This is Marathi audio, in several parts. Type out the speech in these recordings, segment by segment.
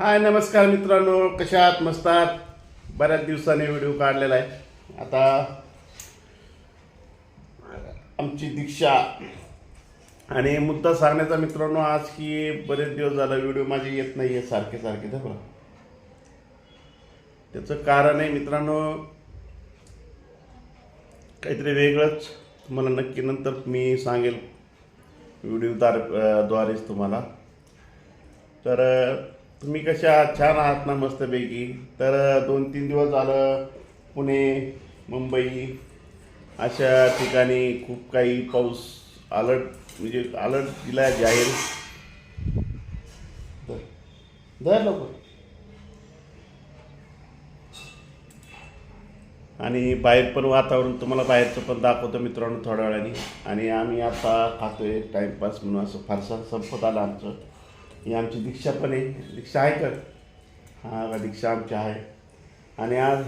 हाय नमस्कार मित्रांनो. कशा मस्तात मस्त आहात? बऱ्याच दिवसाने व्हिडिओ काढलेला आहे. आता आमची दीक्षा. आणि मुद्दा सांगण्याचा मित्रांनो आज की बरेच दिवस झाला व्हिडिओ माझे येत नाही आहे सारखे सारखे तर त्याचं कारण आहे मित्रांनो काहीतरी वेगळंच. तुम्हाला नक्की नंतर मी सांगेल. व्हिडिओ द्वारेच तुम्हाला. तर तुम्ही कशा छान आहात? ना मस्तपैकी तर दोन तीन दिवस झालं पुणे मुंबई अशा ठिकाणी खूप काही पाऊस अलर्ट म्हणजे अलर्ट दिला आहे जाहीर. धर. लोक आणि बाहेर पण वातावरण तुम्हाला बाहेरचं पण दाखवतो मित्रांनो थोड्या वेळाने. आणि आम्ही आता खातोय टाईमपास म्हणून असं फारसा संपत आलं आमचं. ही आमची दीक्षा पण आहे. दीक्षा आहे का हा दीक्षा आमची आहे. आणि आज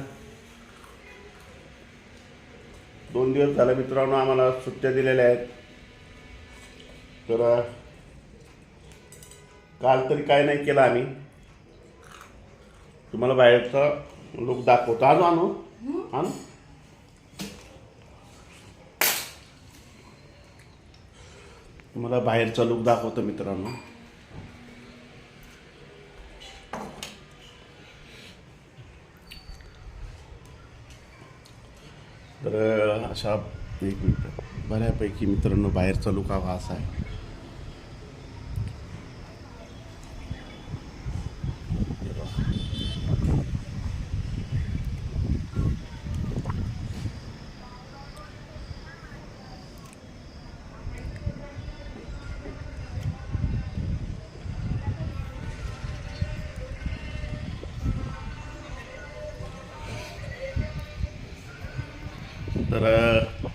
दोन दिवस झाले मित्रांनो आम्हाला सुट्ट्या दिलेल्या आहेत. तर काल तरी काय नाही केलं आम्ही. तुम्हाला बाहेरचा लुक दाखवतो. आज आणू आणू तुम्हाला बाहेरचा लुक दाखवतो मित्रांनो. तर अशा एक मिनटं बऱ्यापैकी मित्रांनो बाहेरचा लुक हा असा आहे.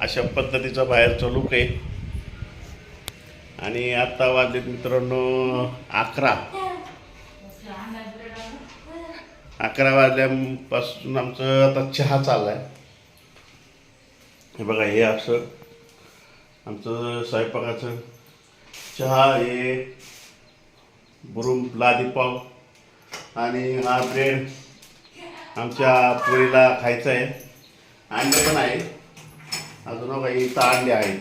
अशा पद्धतीचा बाहेरचा लुक आहे. आणि आता वाजलेत मित्रांनो अकरा. अकरा वाजल्यापासून आमचं आता चहा चालला आहे हे बघा हे असं आमचं स्वयंपाकाचं चहा हे बुरुम लादीपाव आणि हा ब्रेड आमच्या पोळीला खायचा आहे. अंडे पण आहे. अजून काही इथं अंडे आहेत.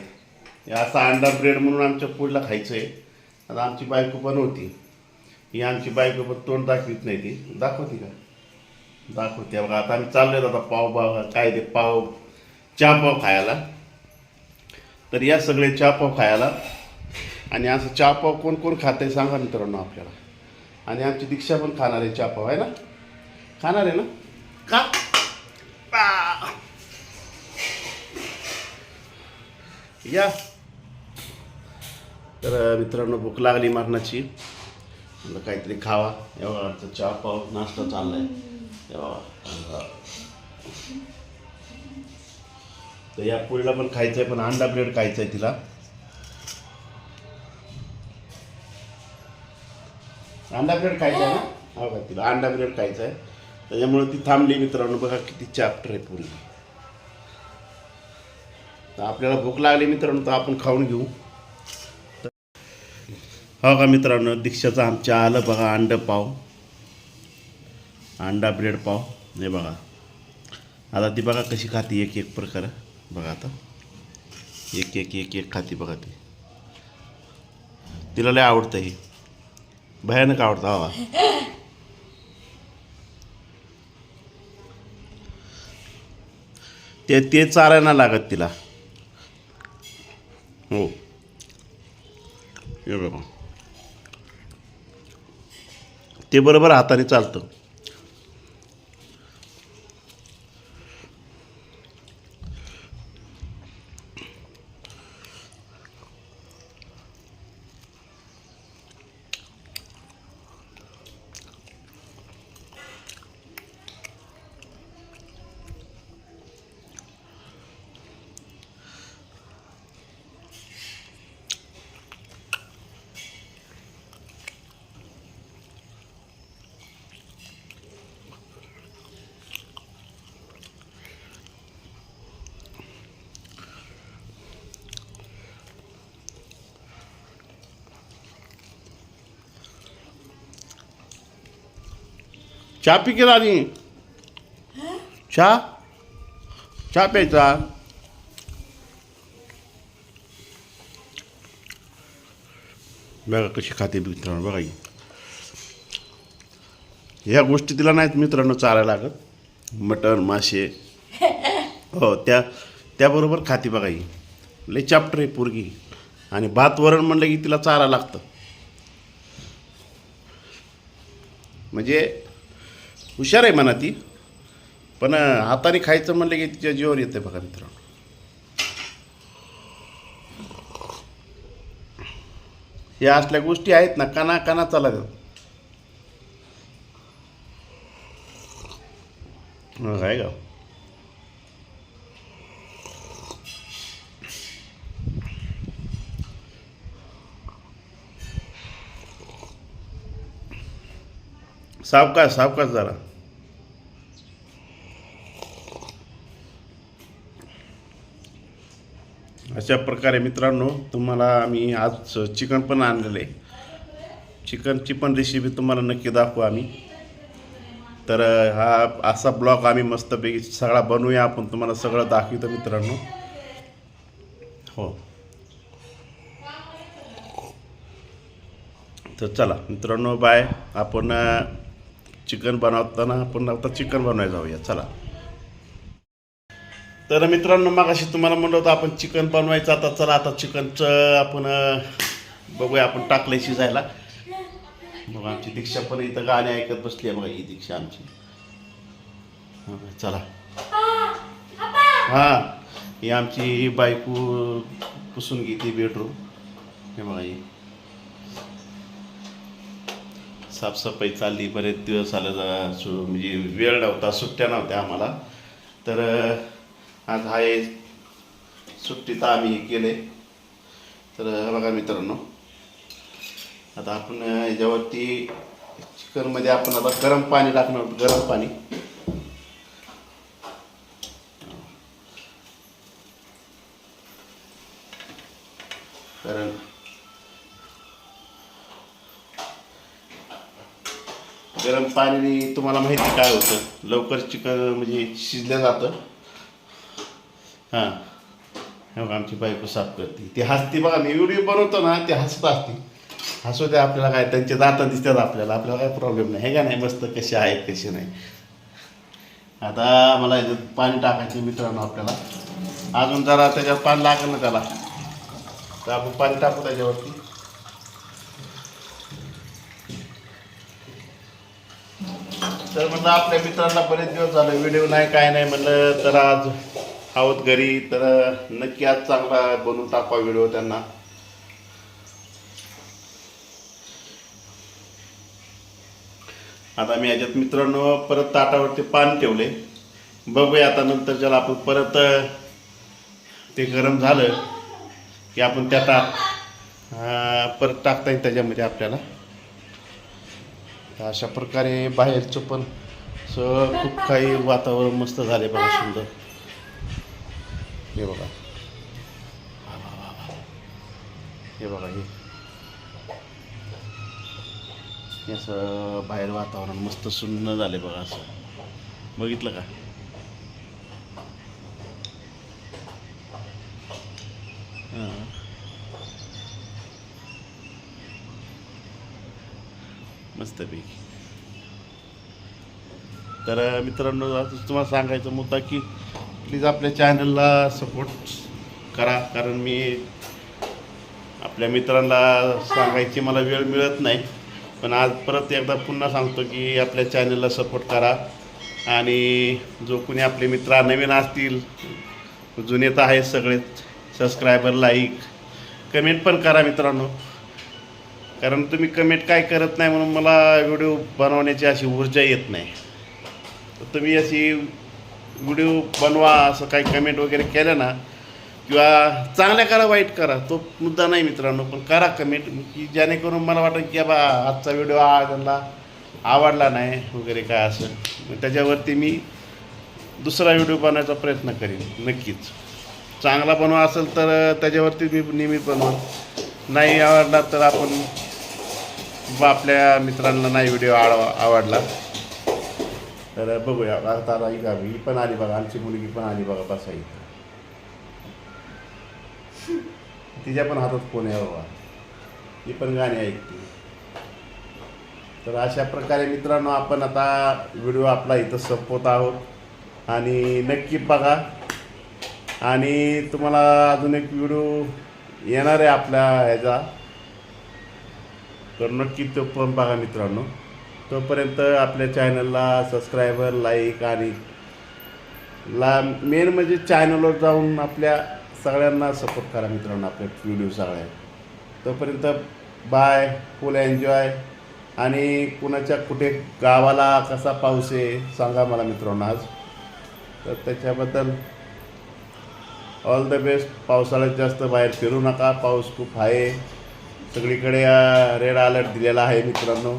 हे असा अंडा ब्रेड म्हणून आमच्या पुढला खायचं आहे आता आमची बायको पण होती. ही आमची बायको पण तोंड दाखवित नाही ती. दाखवते का? दाखवते. बघा आता आम्ही चाललोय आता पाव पाव काय ते पाव चहा पाव खायला. तर या सगळे चहा पाव खायला. आणि असं चहा पाव कोण कोण खात आहे सांगा मित्रांनो आपल्याला. आणि आमची दीक्षा पण खाणार आहे चहा पाव आहे ना? खाणार आहे ना? का? या. तर मित्रांनो भूक लागली मरणाची. म्हणलं काहीतरी खावा. एवढा आमचा चहा पाव नाश्ता चाललाय. तेव्हा तर या पोळीला पण खायचं आहे पण अंडा ब्रेड खायचं आहे तिला. अंडा ब्रेड खायचा आहे ना? हो का तिला अंडा ब्रेड खायचा आहे त्याच्यामुळे ती थांबली मित्रांनो बघा किती चॅप्टर आहे पूर्ण तर आपल्याला भूक लागली मित्रांनो तर आपण खाऊन घेऊ. हो का मित्रांनो दीक्षाचं आमच्या आलं बघा अंड पाव. अंडा ब्रेड पाव. हे बघा. आता ती बघा कशी खाती एक एक प्रकार. बघा आता. एक एक एक एक खाती बघा ती. तिला लय आवडतं हे. भयानक आवडतं हो हवा ते ते चारायला लागत तिला. हो. हे बघा. ते बरोबर हाताने चालतं. चहा पी केला आणि चहा चहा प्यायचा. बघा कशी खाते मित्रांनो बघा ह्या गोष्टी तिला नाहीत मित्रांनो चारायला लागत. मटण मासे. हो त्या त्याबरोबर खाती बघा ही. लय चाप्टर आहे पोरगी. आणि भात वरण म्हणलं की तिला चारा लागतं. म्हणजे हुशार आहे म्हणा ती. पण हाताने खायचं म्हणलं की तिच्या जीवावर येते बघा मित्रांनो. या असल्या गोष्टी आहेत ना काना काना चालत काय हो, का? सावकाश सावकाश जरा. अशा प्रकारे मित्रांनो तुम्हाला आम्ही आज चिकन पण आणलेलं आहे. चिकनची पण रेसिपी तुम्हाला नक्की दाखवू आम्ही. तर हा असा ब्लॉग आम्ही मस्तपैकी सगळा बनवूया आपण. तुम्हाला सगळं दाखवतो मित्रांनो. हो. तर चला मित्रांनो बाय आपण चिकन बनवताना आपण आता चिकन बनवायला जाऊया. चला. तर मित्रांनो मग अशी तुम्हाला म्हणलं होतं आपण चिकन बनवायचं. आता चला आता चिकनचं आपण बघूया आपण टाकलंय शिजायला. बघा आमची दीक्षा पण इथं गाणे ऐकत बसली आहे बघा ही दीक्षा आमची. चला. हां ही आमची बायको पुसून घेते बेडरूम हे बघा ही. साफसफाई चालली बरेच दिवस आलं जा- सु म्हणजे वेळ नव्हता सुट्ट्या नव्हत्या आम्हाला. तर आज हा सुट्टीत आम्ही हे केले. तर बघा मित्रांनो. आता आपण याच्यावरती चिकनमध्ये आपण आता गरम पाणी टाकणार गरम पाणी. कारण गरम पाण्याने तुम्हाला माहिती काय होतं? लवकर चिकन म्हणजे शिजलं जातं. हां. हे आमची बायको साफ करते. ती हसती बघा मी व्हिडिओ बनवतो ना ती हसत असते. हसू द्या आपल्याला काय त्यांचे दाता दिसतात आपल्याला. आपल्याला काय प्रॉब्लेम नाही. हे का नाही मस्त कसे आहेत कसे नाही. आता मला याच्यात पाणी टाकायचं मित्रांनो आपल्याला. अजून जरा त्याच्यावर पाणी लागेल ना त्याला. तर आपण पाणी टाकू त्याच्यावरती. तर म्हणलं आपल्या मित्रांना बरेच दिवस झाले व्हिडिओ नाही काय नाही म्हणलं तर आज आहोत घरी. तर नक्की आज चांगला बनवून टाकवा व्हिडिओ त्यांना. आता मी याच्यात मित्रांनो परत ताटावरती पान ठेवले. बघूया आता नंतर ज्याला आपण परत ते गरम झालं की आपण त्या टाक परत टाकता येईल त्याच्यामध्ये आपल्याला. अशा प्रकारे बाहेरचं पण सगळं खूप काही वातावरण मस्त झाले बघा सुंदर. हे बघा. हे बघा हे. हे असं बाहेर वातावरण मस्त सुन्न झाले बघा असं. बघितलं का? मस्तपैकी तर मित्रांनो तुम्हाला सांगायचा मुद्दा की प्लीज आपल्या चॅनलला सपोर्ट करा. कारण मी आपल्या मित्रांना सांगायची मला वेळ मिळत नाही. पण आज परत एकदा पुन्हा सांगतो की आपल्या चॅनलला सपोर्ट करा. आणि जो कोणी आपले मित्र नवीन असतील जुने तर आहेत सगळेच. सबस्क्रायबर लाईक कमेंट पण करा मित्रांनो. कारण तुम्ही कमेंट काय करत नाही म्हणून मला व्हिडिओ बनवण्याची अशी ऊर्जा येत नाही. तर तुम्ही अशी व्हिडिओ बनवा असं काही कमेंट वगैरे केलं ना किंवा चांगल्या करा वाईट करा तो मुद्दा नाही मित्रांनो पण करा कमेंट की जेणेकरून मला वाटेल की बा आजचा व्हिडिओ हा त्यांना आवडला नाही वगैरे काय असं. मग त्याच्यावरती मी दुसरा व्हिडिओ बनवायचा प्रयत्न करीन नक्कीच. चांगला बनवा असेल तर त्याच्यावरती मी नेहमी बनवा नाही आवडला तर आपण बा आपल्या मित्रांना नाही व्हिडिओ आव आवडला. तर बघूया. आता आली का ही पण आली बघा. आमची मुलगी पण आली बघा बसाई तिच्या पण हातात फोन आहे बाबा. ती पण गाणी ऐकते. तर अशा प्रकारे मित्रांनो आपण आता व्हिडिओ आपला इथं संपवत आहोत. आणि नक्की बघा. आणि तुम्हाला अजून एक व्हिडिओ येणार आहे आपल्या ह्याचा. तर नक्की तो पण बघा मित्रांनो. तोपर्यंत आपल्या चॅनलला सबस्क्रायबर लाईक आणि ला मेन म्हणजे चॅनलवर जाऊन आपल्या सगळ्यांना सपोर्ट करा मित्रांनो आपल्या व्हिडिओ सगळ्या तोपर्यंत बाय फुल एन्जॉय आणि कुणाच्या कुठे गावाला कसा पाऊस आहे सांगा मला मित्रांनो आज. तर त्याच्याबद्दल ऑल द बेस्ट पावसाळ्यात जास्त बाहेर फिरू नका पाऊस खूप आहे. सगळीकडे रेड अलर्ट दिलेला आहे मित्रांनो.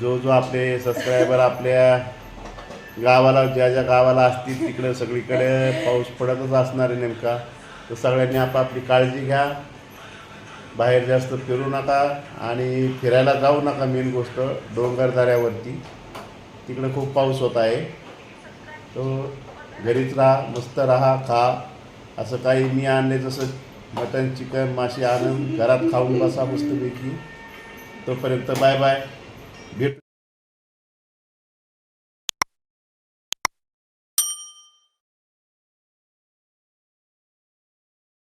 जो जो आपले सबस्क्रायबर आपल्या गावाला ज्या ज्या गावाला असतील तिकडे सगळीकडे पाऊस पडतच असणार आहे नेमका. तर सगळ्यांनी आपापली काळजी घ्या. बाहेर जास्त फिरू नका आणि फिरायला जाऊ नका मेन गोष्ट डोंगरदऱ्यावरती तिकडे खूप पाऊस होत आहे. तो घरीच राहा मस्त राहा खा. असं काही मी आणले जसं मटन चिकन मासे आणून घरात खाऊन बसा मस्तपैकी. तोपर्यंत बाय बाय.